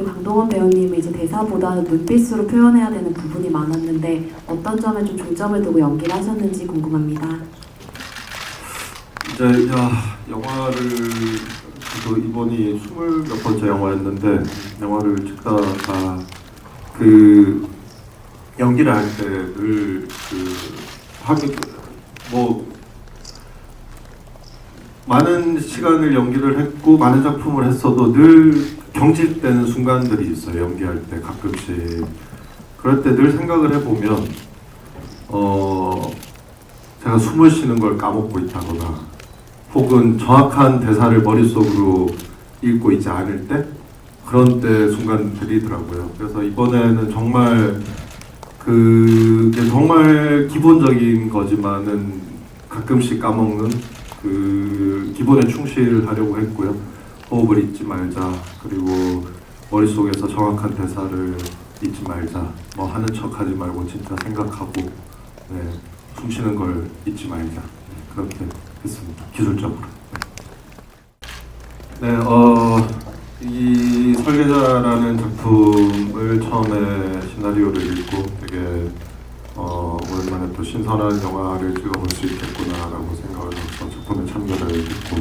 그리고 강동원 배우님이 이제 대사보다는 눈빛으로 표현해야 되는 부분이 많았는데 어떤 점에 좀 중점을 두고 연기를 하셨는지 궁금합니다. 이제 야 영화를 저도 이번이 스물 몇 번째 영화였는데 영화를 찍다가 그 연기를 할 때 늘그 하기 뭐 많은 시간을 연기를 했고 많은 작품을 했어도 늘 경직되는 순간들이 있어요 연기할 때 가끔씩 그럴 때 늘 생각을 해보면 어 제가 숨을 쉬는 걸 까먹고 있다거나 혹은 정확한 대사를 머릿속으로 읽고 있지 않을 때 그런 때 순간들이더라고요. 그래서 이번에는 정말 그게 정말 기본적인 거지만은 가끔씩 까먹는 그 기본에 충실하려고 했고요. 호흡을 잊지 말자. 그리고 머릿속에서 정확한 대사를 잊지 말자. 뭐 하는 척 하지 말고 진짜 생각하고 네, 숨 쉬는 걸 잊지 말자. 그렇게 했습니다. 기술적으로. 네, 어, 이 설계자라는 작품을 처음에 시나리오를 읽고 되게 어, 오랜만에 또 신선한 영화를 찍어볼 수 있겠구나라고 생각을 작품에 참여를 했고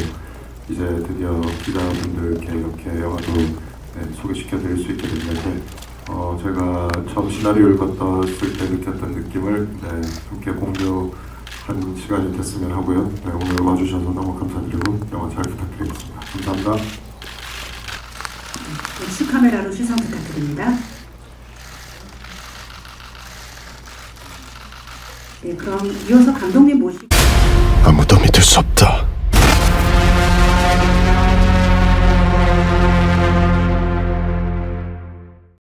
이제 드디어 기자분들께 이렇게 영화도 네, 소개시켜 드릴 수 있게 됐는데 어, 제가 처음 시나리오를 읽었을 때 느꼈던 느낌을 네, 함께 공유한 시간이 됐으면 하고요. 네, 오늘 와주셔서 너무 감사드리고 영화 잘 부탁드리겠습니다. 감사합니다. 우측 카메라로 시선 부탁드립니다. 네, 그럼 이어서 감독님 모시고 아무도 믿을 수 없다.